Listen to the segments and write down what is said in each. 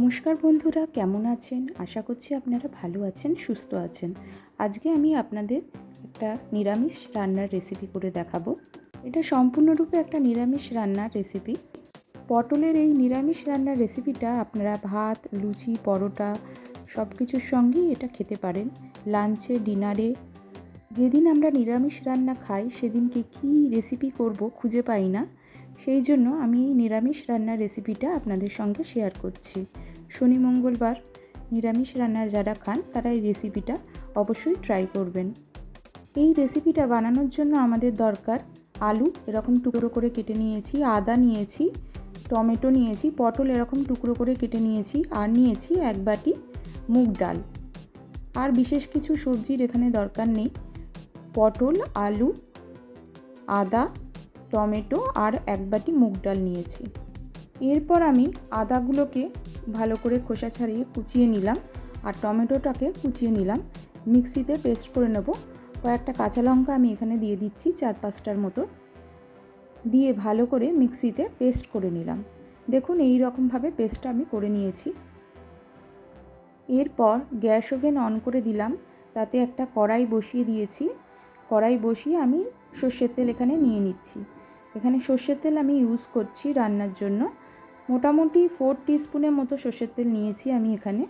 নমস্কার বন্ধুরা, কেমন আছেন? আশা করছি আপনারা ভালো আছেন, সুস্থ আছেন। আজকে আমি আপনাদের একটা নিরামিষ রান্নার রেসিপি করে দেখাবো। এটা সম্পূর্ণরূপে একটা নিরামিষ রান্নার রেসিপি পটলের এই নিরামিষ রান্নার রেসিপিটা আপনারা ভাত, লুচি, পরোটা সব কিছুর সঙ্গেই এটা খেতে পারেন। লাঞ্চে, ডিনারে, যেদিন আমরা নিরামিষ রান্না খাই, সেদিনকে কী রেসিপি করব খুঁজে পাই না। সেই জন্য আমি এই নিরামিষ রান্নার রেসিপিটা আপনাদের সঙ্গে শেয়ার করছি। শনি, মঙ্গলবার নিরামিষ রান্নার যারা খান, তারা এই রেসিপিটা অবশ্যই ট্রাই করবেন। এই রেসিপিটা বানানোর জন্য আমাদের দরকার আলু, এরকম টুকরো করে কেটে নিয়েছি, আদা নিয়েছি, টমেটো নিয়েছি, পটল এরকম টুকরো করে কেটে নিয়েছি, আর নিয়েছি এক বাটি মুগ ডাল। আর বিশেষ কিছু সবজির এখানে দরকার নেই। পটল, আলু, আদা, টমেটো, আর এক বাটি মুগ ডাল নিয়েছি। এরপর আমি আদাগুলোকে ভালো করে খোসা ছাড়িয়ে কুচিয়ে নিলাম আর টমেটোটাকে কুচিয়ে নিলাম। মিক্সিতে পেস্ট করে নেব। কয়েকটা কাঁচা লঙ্কা আমি এখানে দিয়ে দিচ্ছি চার পাঁচটার মতো। দিয়ে ভালো করে মিক্সিতে পেস্ট করে নিলাম। দেখুন এই রকমভাবে পেস্টটা আমি করে নিয়েছি। এরপর গ্যাস ওভেন অন করে দিলাম। তাতে একটা কড়াই বসিয়ে দিয়েছি। কড়াই বসিয়ে আমি সর্ষের তেল এখানে নিয়ে নিচ্ছি। এখানে সর্ষের তেল আমি ইউজ করছি রান্নার জন্য। মোটামুটি ফোর টিস্পুনের মতো সর্ষের তেল নিয়েছি আমি এখানে।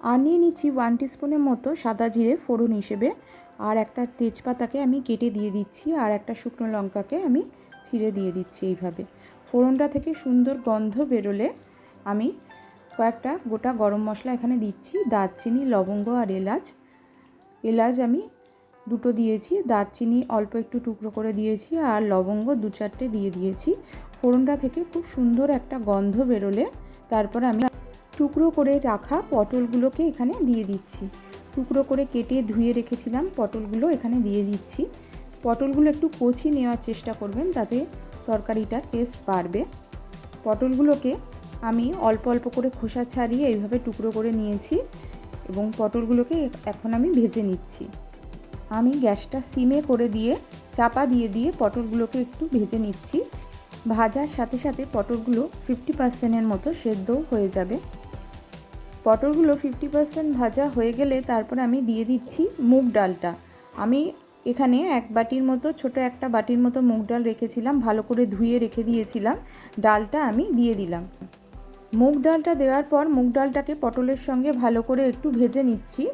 আর নিয়ে নিচ্ছি ওয়ান টিস্পুনের মতো সাদা জিরে ফোড়ন হিসেবে। আর একটা তেজপাতাকে আমি কেটে দিয়ে দিচ্ছি, আর একটা শুকনো লঙ্কাকে আমি ছিঁড়ে দিয়ে দিচ্ছি এইভাবে। ফোড়নটা থেকে সুন্দর গন্ধ বেরোলে আমি কয়েকটা গোটা গরম মশলা এখানে দিচ্ছি, দারচিনি, লবঙ্গ আর এলাচ। এলাচ আমি দুটো দিয়েছি, দারচিনি অল্প একটু টুকরো করে দিয়েছি, আর লবঙ্গ দু চারটে দিয়ে দিয়েছি। ফোড়নটা থেকে খুব সুন্দর একটা গন্ধ বেরোলে তারপর আমি টুকরো করে রাখা পটলগুলোকে এখানে দিয়ে দিচ্ছি। টুকরো করে কেটে ধুয়ে রেখেছিলাম, পটলগুলো এখানে দিয়ে দিচ্ছি। পটলগুলো একটু কচি নেওয়ার চেষ্টা করবেন তাতে তরকারিটা টেস্ট বাড়বে। পটলগুলোকে আমি অল্প অল্প করে খোসা ছাড়িয়ে এইভাবে টুকরো করে নিয়েছি এবং পটলগুলোকে এখন আমি ভেজে নিচ্ছি। আমি গ্যাসটা সিমে করে দিয়ে, চাপা দিয়ে দিয়ে পটলগুলোকে একটু ভেজে নিচ্ছি। ভাজার সাথে সাথে পটলগুলো ফিফটি পার্সেন্টের মতো সেদ্ধও হয়ে যাবে। পটলগুলো ফিফটি পার্সেন্ট ভাজা হয়ে গেলে তারপর আমি দিয়ে দিচ্ছি মুগ ডালটা। আমি এখানে এক বাটির মতো, ছোট একটা বাটির মতো মুগ ডাল রেখেছিলাম, ভালো করে ধুয়ে রেখে দিয়েছিলাম। ডালটা আমি দিয়ে দিলাম। মুগ ডালটা দেওয়ার পর মুগ ডালটাকে পটলের সঙ্গে ভালো করে একটু ভেজে নিচ্ছি।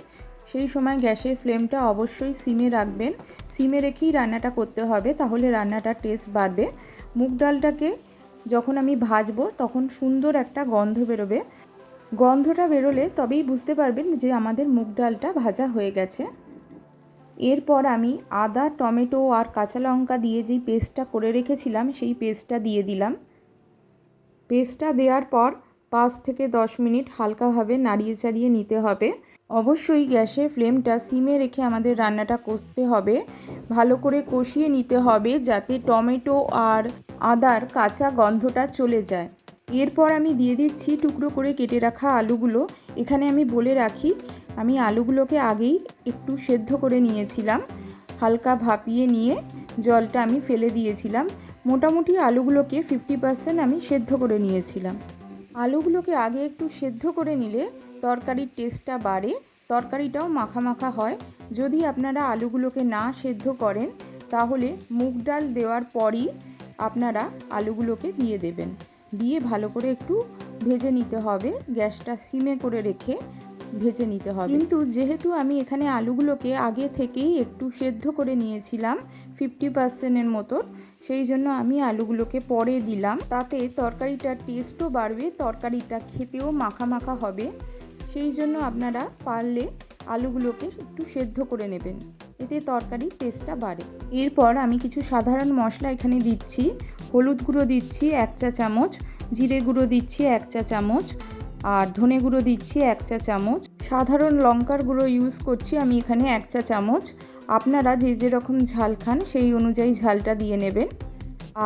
সেই সময় গ্যাসের ফ্লেমটা অবশ্যই সিমে রাখবেন। সিমে রেখেই রান্নাটা করতে হবে, তাহলে রান্নাটার টেস্ট বাড়বে। মুগ ডালটাকে যখন আমি ভাজবো, তখন সুন্দর একটা গন্ধ বেরোবে। গন্ধটা বেরোলে তবেই বুঝতে পারবেন যে আমাদের মুগ ডালটা ভাজা হয়ে গেছে। এরপর আমি আদা, টমেটো আর কাঁচা লঙ্কা দিয়ে যেই পেস্টটা করে রেখেছিলাম, সেই পেস্টটা দিয়ে দিলাম। পেস্টটা দেওয়ার পর পাঁচ থেকে দশ মিনিট হালকাভাবে নাড়িয়ে চাড়িয়ে নিতে হবে। অবশ্যই গ্যাসে ফ্লেমটা সিমে রেখে আমাদের রান্নাটা করতে হবে। ভালো করে কষিয়ে নিতে হবে যাতে টমেটো আর আদার কাঁচা গন্ধটা চলে যায়। এরপর আমি দিয়ে দিচ্ছি টুকরো করে কেটে রাখা আলুগুলো। এখানে আমি বলে রাখি, আমি আলুগুলোকে আগেই একটু সেদ্ধ করে নিয়েছিলাম। হালকা ভাপিয়ে নিয়ে জলটা আমি ফেলে দিয়েছিলাম। মোটামুটি আলুগুলোকে ফিফটি পার্সেন্ট আমি সেদ্ধ করে নিয়েছিলাম। আলুগুলোকে আগে একটু সেদ্ধ করে নিলে তরকারির টেস্টটা বাড়ে, তরকারিটাও মাখা মাখা হয়। যদি আপনারা আলুগুলোকে না সেদ্ধ করেন, তাহলে মুগ ডাল দেওয়ার পরই আপনারা আলুগুলোকে দিয়ে দেবেন। দিয়ে ভালো করে একটু ভেজে নিতে হবে। গ্যাসটা সিমে করে রেখে ভেজে নিতে হবে। কিন্তু যেহেতু আমি এখানে আলুগুলোকে আগে থেকেই একটু সেদ্ধ করে নিয়েছিলাম ফিফটি পার্সেন্টের মতো, সেই জন্য আমি আলুগুলোকে পরে দিলাম। তাতে তরকারিটার টেস্টও বাড়বে, তরকারিটা খেতেও মাখা মাখা হবে। সেই জন্য আপনারা পারলে আলুগুলোকে একটু সেদ্ধ করে নেবেন। এতে তরকারির টেস্টটা বাড়ে। এরপর আমি কিছু সাধারণ মশলা এখানে দিচ্ছি। হলুদ গুঁড়ো দিচ্ছি এক চা চামচ, জিরে গুঁড়ো দিচ্ছি এক চা চামচ, আর ধনে গুঁড়ো দিচ্ছি এক চা চামচ। সাধারণ লঙ্কার গুঁড়ো ইউজ করছি আমি এখানে এক চা চামচ। আপনারা যে যেরকম ঝাল খান সেই অনুযায়ী ঝালটা দিয়ে নেবেন।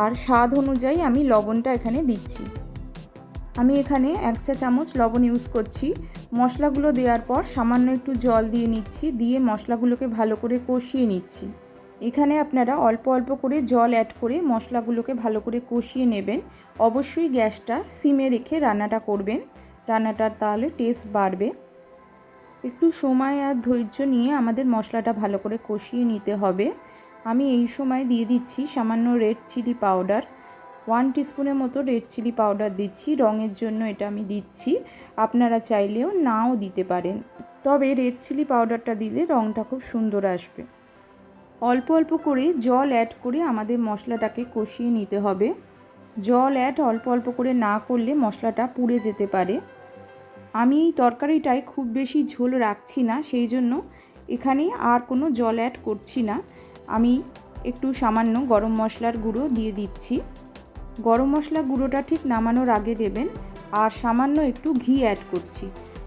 আর স্বাদ অনুযায়ী আমি লবণটা এখানে দিচ্ছি। আমি এখানে এক চা চামচ লবণ ইউজ করছি। মশলাগুলো দেওয়ার পর সামান্য একটু জল দিয়ে নিচ্ছি, দিয়ে মশলাগুলোকে ভালো করে কষিয়ে নিচ্ছি। এখানে আপনারা অল্প অল্প করে জল অ্যাড করে মশলাগুলোকে ভালো করে কষিয়ে নেবেন। অবশ্যই গ্যাসটা সিমে রেখে রান্নাটা করবেন। রান্নাটার তাহলে টেস্ট বাড়বে। একটু সময় আর ধৈর্য নিয়ে আমাদের মশলাটা ভালো করে কষিয়ে নিতে হবে। আমি এই সময় দিয়ে দিচ্ছি সামান্য রেড চিলি পাউডার ওয়ান টিস্পুনের মতো রেড চিলি পাউডার দিচ্ছি, রঙের জন্য এটা আমি দিচ্ছি। আপনারা চাইলেও নাও দিতে পারেন। তবে রেড চিলি পাউডারটা দিলে রঙটা খুব সুন্দর আসবে। অল্প অল্প করে জল অ্যাড করে আমাদের মশলাটাকে কষিয়ে নিতে হবে। জল অ্যাড অল্প অল্প করে না করলে মশলাটা পুড়ে যেতে পারে। আমি এই তরকারিটায় খুব বেশি ঝোল রাখছি না, সেই জন্য এখানে আর কোনো জল অ্যাড করছি না। আমি একটু সামান্য গরম মশলার গুঁড়ো দিয়ে দিচ্ছি। গরম মশলা গুঁড়োটা ঠিক নামানোর আগে দেবেন আর সামান্য একটু ঘি অ্যাড করছি।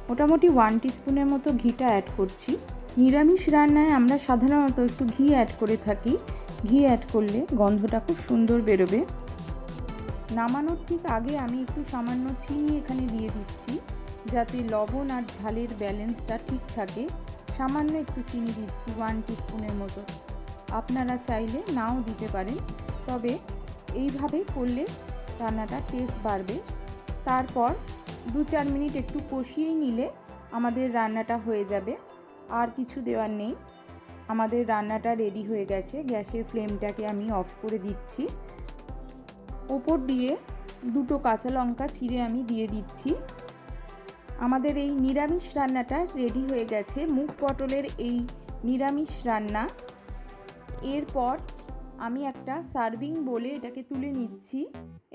মোটামুটি ওয়ান টিস্পুনের মতো ঘিটা অ্যাড করছি। নিরামিষ রান্নায় আমরা সাধারণত একটু ঘি অ্যাড করে থাকি। ঘি অ্যাড করলে গন্ধটা খুব সুন্দর বেরোবে। নামানোর ঠিক আগে আমি একটু সামান্য চিনি এখানে দিয়ে দিচ্ছি, যাতে লবণ আর ঝালের ব্যালেন্সটা ঠিক থাকে। সামান্য একটু চিনি দিচ্ছি ওয়ান টিস্পুনের মতো। আপনারা চাইলে নাও দিতে পারেন। তবে এইভাবে করলে রান্নাটা টেস্ট বাড়বে। তারপর দু চার মিনিট একটু কষিয়েই নিলে আমাদের রান্নাটা হয়ে যাবে। আর কিছু দেওয়ার নেই। আমাদের রান্নাটা রেডি হয়ে গেছে। গ্যাসের ফ্লেমটাকে আমি অফ করে দিচ্ছি। ওপর দিয়ে দুটো কাঁচা লঙ্কা চিড়ে আমি দিয়ে দিচ্ছি। আমাদের এই নিরামিষ রান্নাটা রেডি হয়ে গেছে। মুগ পটলের এই নিরামিষ রান্না। এরপর আমি একটা সার্ভিং বলে এটাকে তুলে নিচ্ছি,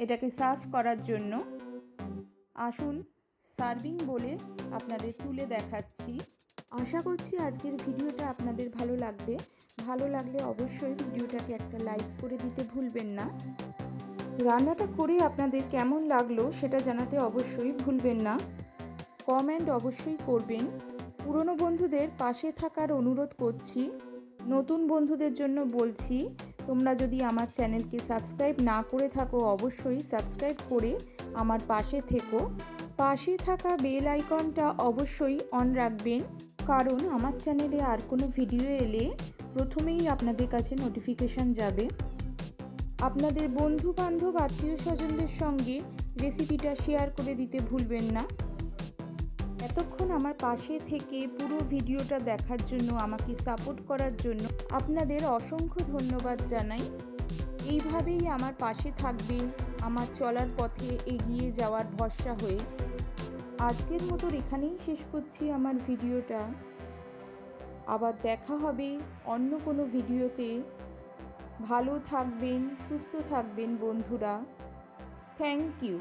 এটাকে সার্ভ করার জন্য। আসুন, সার্ভিং বলে আপনাদের তুলে দেখাচ্ছি। আশা করছি আজকের ভিডিওটা আপনাদের ভালো লাগবে। ভালো লাগলে অবশ্যই ভিডিওটাকে একটা লাইক করে দিতে ভুলবেন না। রান্নাটা করে আপনাদের কেমন লাগল সেটা জানাতে অবশ্যই ভুলবেন না। কমেন্ট অবশ্যই করবেন। পুরনো বন্ধুদের পাশে থাকার অনুরোধ করছি। নতুন বন্ধুদের জন্য বলছি তোমরা যদি আমার চ্যানেলকে সাবস্ক্রাইব না করে থাকো, অবশ্যই সাবস্ক্রাইব করে আমার পাশে থেকো। পাশে থাকা বেল আইকনটা অবশ্যই অন রাখবেন, কারণ আমার চ্যানেলে আর কোনো ভিডিও এলে প্রথমেই আপনাদের কাছে নোটিফিকেশান যাবে। আপনাদের বন্ধু বান্ধব আত্মীয় স্বজনদের সঙ্গে রেসিপিটা শেয়ার করে দিতে ভুলবেন না। এতক্ষণ আমার পাশে থেকে পুরো ভিডিওটা দেখার জন্য, আমাকে সাপোর্ট করার জন্য আপনাদের অসংখ্য ধন্যবাদ জানাই। এইভাবেই আমার পাশে থাকবেন, আমার চলার পথে এগিয়ে যাওয়ার ভরসা হয়ে। আজকের মতো এখানেই শেষ করছি আমার ভিডিওটা। আবার দেখা হবে অন্য কোনো ভিডিওতে। ভালো থাকবেন, সুস্থ থাকবেন বন্ধুরা। Thank you